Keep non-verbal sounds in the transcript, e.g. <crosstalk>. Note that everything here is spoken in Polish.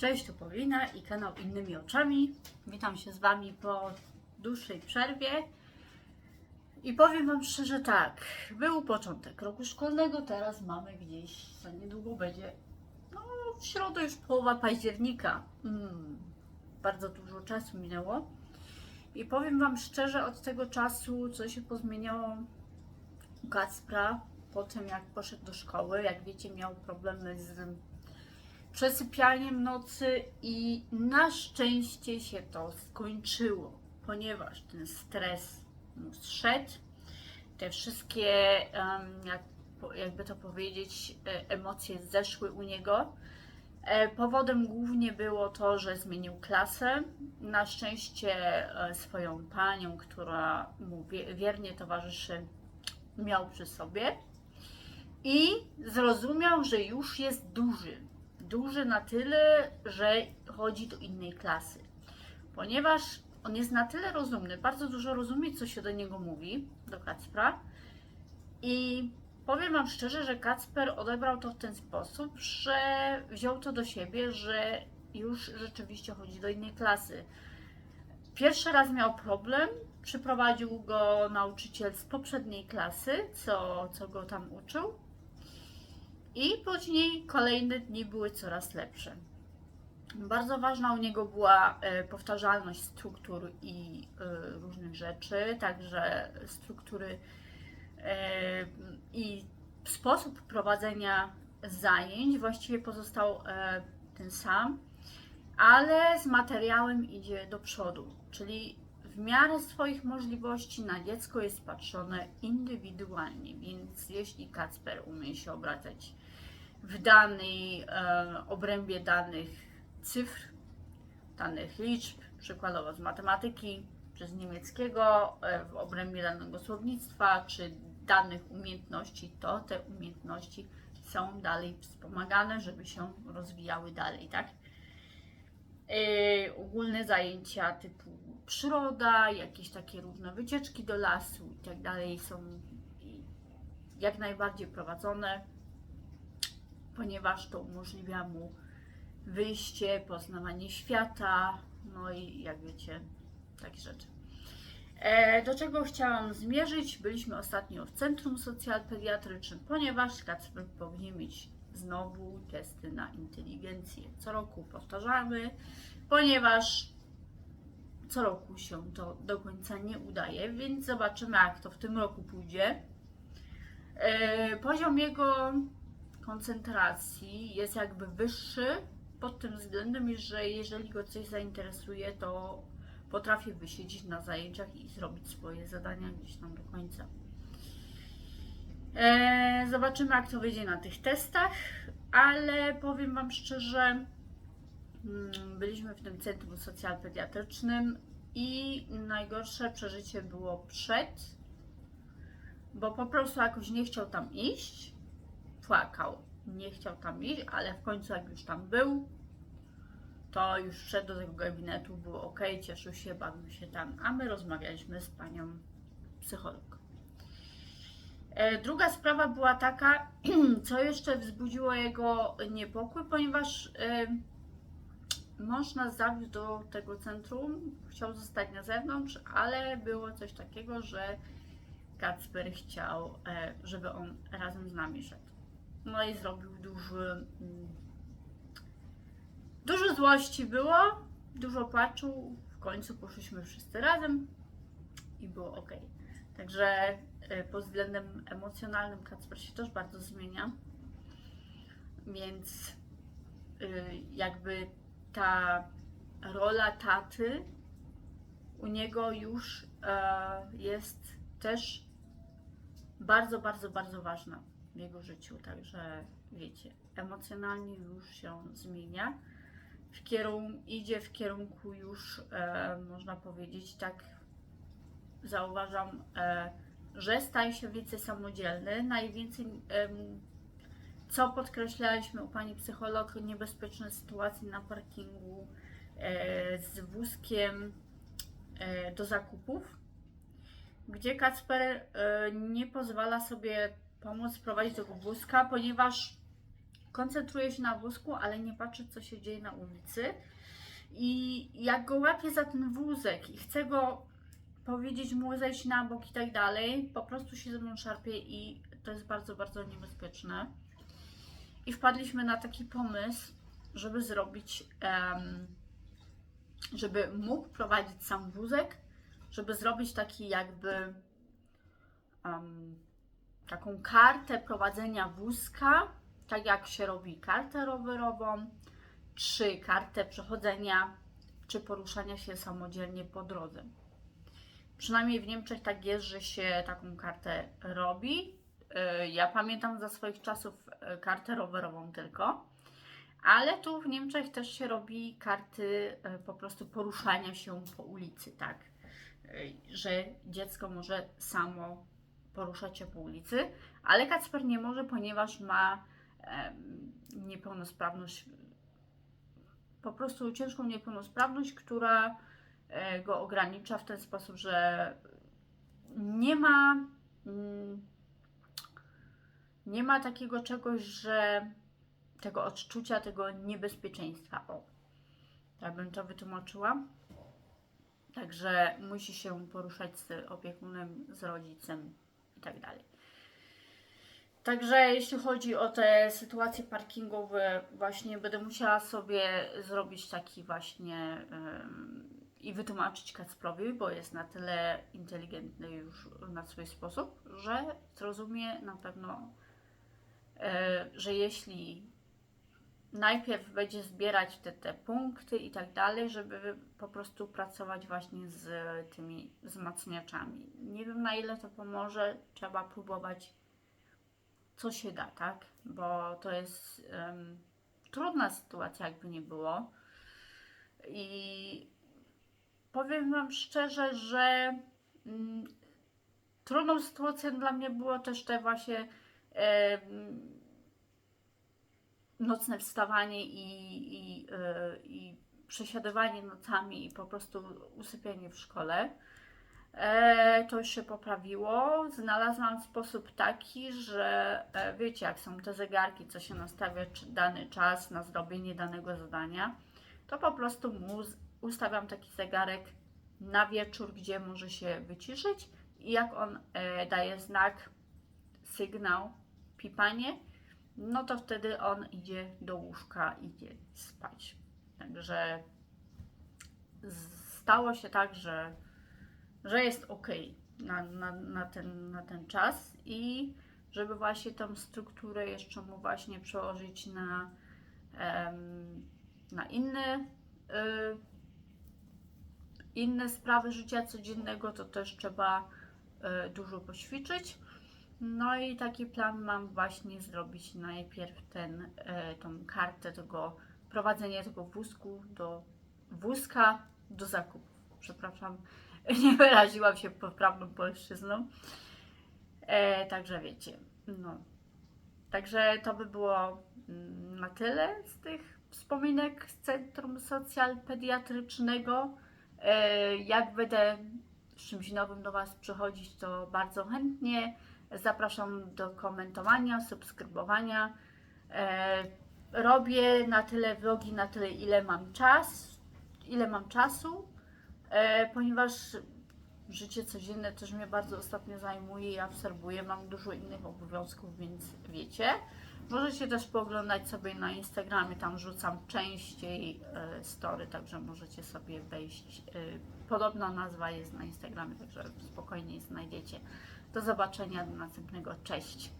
Cześć, tu Paulina i kanał Innymi Oczami. Witam się z Wami po dłuższej przerwie. I powiem Wam szczerze tak, był początek roku szkolnego, teraz mamy gdzieś, za niedługo będzie, no w środę już połowa października. Mm, bardzo dużo czasu minęło. I powiem Wam szczerze, od tego czasu, co się pozmieniało u Kacpra, po tym jak poszedł do szkoły, jak wiecie, miał problemy z przesypianiem nocy i na szczęście się to skończyło, ponieważ ten stres mu zszedł, te wszystkie, jakby to powiedzieć, e, emocje zeszły u niego. E, Powodem głównie było to, że zmienił klasę. Na szczęście e, swoją panią, która mu wie- wiernie towarzyszy, miał przy sobie i zrozumiał, że już jest duży. Duży na tyle, że chodzi do innej klasy. Ponieważ on jest na tyle rozumny, bardzo dużo rozumie, co się do niego mówi, do Kacpra. I powiem Wam szczerze, że Kacper odebrał to w ten sposób, że wziął to do siebie, że już rzeczywiście chodzi do innej klasy. Pierwszy raz miał problem, przyprowadził go nauczyciel z poprzedniej klasy, co, co go tam uczył. I później kolejne dni były coraz lepsze. Bardzo ważna u niego była e, powtarzalność struktur i e, różnych rzeczy, także struktury e, i sposób prowadzenia zajęć właściwie pozostał ten sam, ale z materiałem idzie do przodu, czyli w miarę swoich możliwości na dziecko jest patrzone indywidualnie, więc jeśli Kacper umie się obracać w danej e, obrębie danych cyfr, danych liczb, przykładowo z matematyki, czy z niemieckiego, e, w obrębie danego słownictwa, czy danych umiejętności, to te umiejętności są dalej wspomagane, żeby się rozwijały dalej, tak? Yy, ogólne zajęcia typu przyroda, jakieś takie różne wycieczki do lasu i tak dalej są jak najbardziej prowadzone, ponieważ to umożliwia mu wyjście, poznawanie świata, no i jak wiecie, takie rzeczy. E, do czego chciałam zmierzyć? Byliśmy ostatnio w Centrum Socjalpediatrycznym, ponieważ Kacper powinien mieć znowu testy na inteligencję. Co roku powtarzamy, ponieważ co roku się to do końca nie udaje, więc zobaczymy, jak to w tym roku pójdzie. E, poziom jego koncentracji jest jakby wyższy pod tym względem, że jeżeli go coś zainteresuje, to potrafię wysiedzieć na zajęciach i zrobić swoje zadania gdzieś tam do końca. E, zobaczymy, jak to wyjdzie na tych testach, ale powiem Wam szczerze, byliśmy w tym centrum socjalpediatrycznym i najgorsze przeżycie było przed, bo po prostu jakoś nie chciał tam iść, płakał, nie chciał tam iść, ale w końcu jak już tam był, to już wszedł do tego gabinetu, było ok, cieszył się, bawił się tam, a my rozmawialiśmy z panią psycholog. E, Druga sprawa była taka, <clears throat> co jeszcze wzbudziło jego niepokój, ponieważ e, mąż nas zawiózł do tego centrum, chciał zostać na zewnątrz, ale było coś takiego, że Kacper chciał, e, żeby on razem z nami szedł. No i zrobił duży, mm, dużo złości było, dużo płaczu. W końcu poszliśmy wszyscy razem i było ok. Także e, pod względem emocjonalnym Kacper się też bardzo zmienia. Więc y, jakby ta rola taty u niego już e, jest też bardzo, bardzo, bardzo ważna w jego życiu. Także wiecie, emocjonalnie już się zmienia. W kierun- idzie w kierunku już, e, można powiedzieć, tak zauważam, e, że staje się więcej samodzielny. Najwięcej, em, co podkreślaliśmy u pani psycholog, niebezpieczne sytuacje na parkingu e, z wózkiem e, do zakupów, gdzie Kacper e, nie pozwala sobie pomóc prowadzić tego wózka, ponieważ koncentruję się na wózku, ale nie patrzę, co się dzieje na ulicy. I jak go łapię za ten wózek i chcę go powiedzieć mu zejść na bok i tak dalej, po prostu się ze mną szarpie i to jest bardzo, bardzo niebezpieczne. I wpadliśmy na taki pomysł, żeby zrobić, żeby mógł prowadzić sam wózek, żeby zrobić taki jakby em, taką kartę prowadzenia wózka, tak jak się robi kartę rowerową, czy kartę przechodzenia, czy poruszania się samodzielnie po drodze. Przynajmniej w Niemczech tak jest, że się taką kartę robi. Yy, Ja pamiętam za swoich czasów kartę rowerową tylko, ale tu w Niemczech też się robi karty yy, po prostu poruszania się po ulicy, tak? Yy, Że dziecko może samo poruszać się po ulicy, ale Kacper nie może, ponieważ ma niepełnosprawność, po prostu ciężką niepełnosprawność, która e, go ogranicza w ten sposób, że nie ma mm, nie ma takiego czegoś, że tego odczucia, tego niebezpieczeństwa. O, tak bym to wytłumaczyła. Także musi się poruszać z opiekunem, z rodzicem i tak dalej. Także jeśli chodzi o te sytuacje parkingowe, właśnie będę musiała sobie zrobić taki właśnie em, i wytłumaczyć Kacprowi, bo jest na tyle inteligentny już na swój sposób, że zrozumie na pewno, że jeśli najpierw będzie zbierać te, te punkty i tak dalej, żeby po prostu pracować właśnie z tymi wzmacniaczami. Nie wiem na ile to pomoże, trzeba próbować co się da, tak? Bo to jest em, trudna sytuacja, jakby nie było. I powiem Wam szczerze, że mm, trudną sytuacją dla mnie było też te właśnie nocne wstawanie i, i, e, i przesiadywanie nocami i po prostu usypianie w szkole. E, to się poprawiło. Znalazłam sposób taki, że e, wiecie, jak są te zegarki, co się nastawia dany czas na zrobienie danego zadania, to po prostu mu ustawiam taki zegarek na wieczór, gdzie może się wyciszyć i jak on daje znak, sygnał, pipanie, no to wtedy on idzie do łóżka, idzie spać. Także stało się tak, że że jest ok na, na, na, ten, na ten czas i żeby właśnie tą strukturę jeszcze mu właśnie przełożyć na, na inne, y, inne sprawy życia codziennego, to też trzeba y, dużo poćwiczyć. No i taki plan mam właśnie zrobić najpierw ten, e, tą kartę tego prowadzenia tego wózku do wózka do zakupów. Przepraszam, <laughs> nie wyraziłam się poprawną polszczyzną. E, także wiecie, no. Także to by było mm, na tyle z tych wspominek z Centrum Socjalpediatrycznego. E, jak będę z czymś nowym do Was przychodzić, to bardzo chętnie. Zapraszam do komentowania, subskrybowania. E, robię na tyle vlogi, na tyle ile mam czas, ile mam czasu e, ponieważ życie codzienne też mnie bardzo ostatnio zajmuje i absorbuję. Mam dużo innych obowiązków, więc wiecie. Możecie też pooglądać sobie na Instagramie, tam rzucam częściej e, story, także możecie sobie wejść. Podobna nazwa jest na Instagramie, także spokojnie znajdziecie. Do zobaczenia, do następnego. Cześć!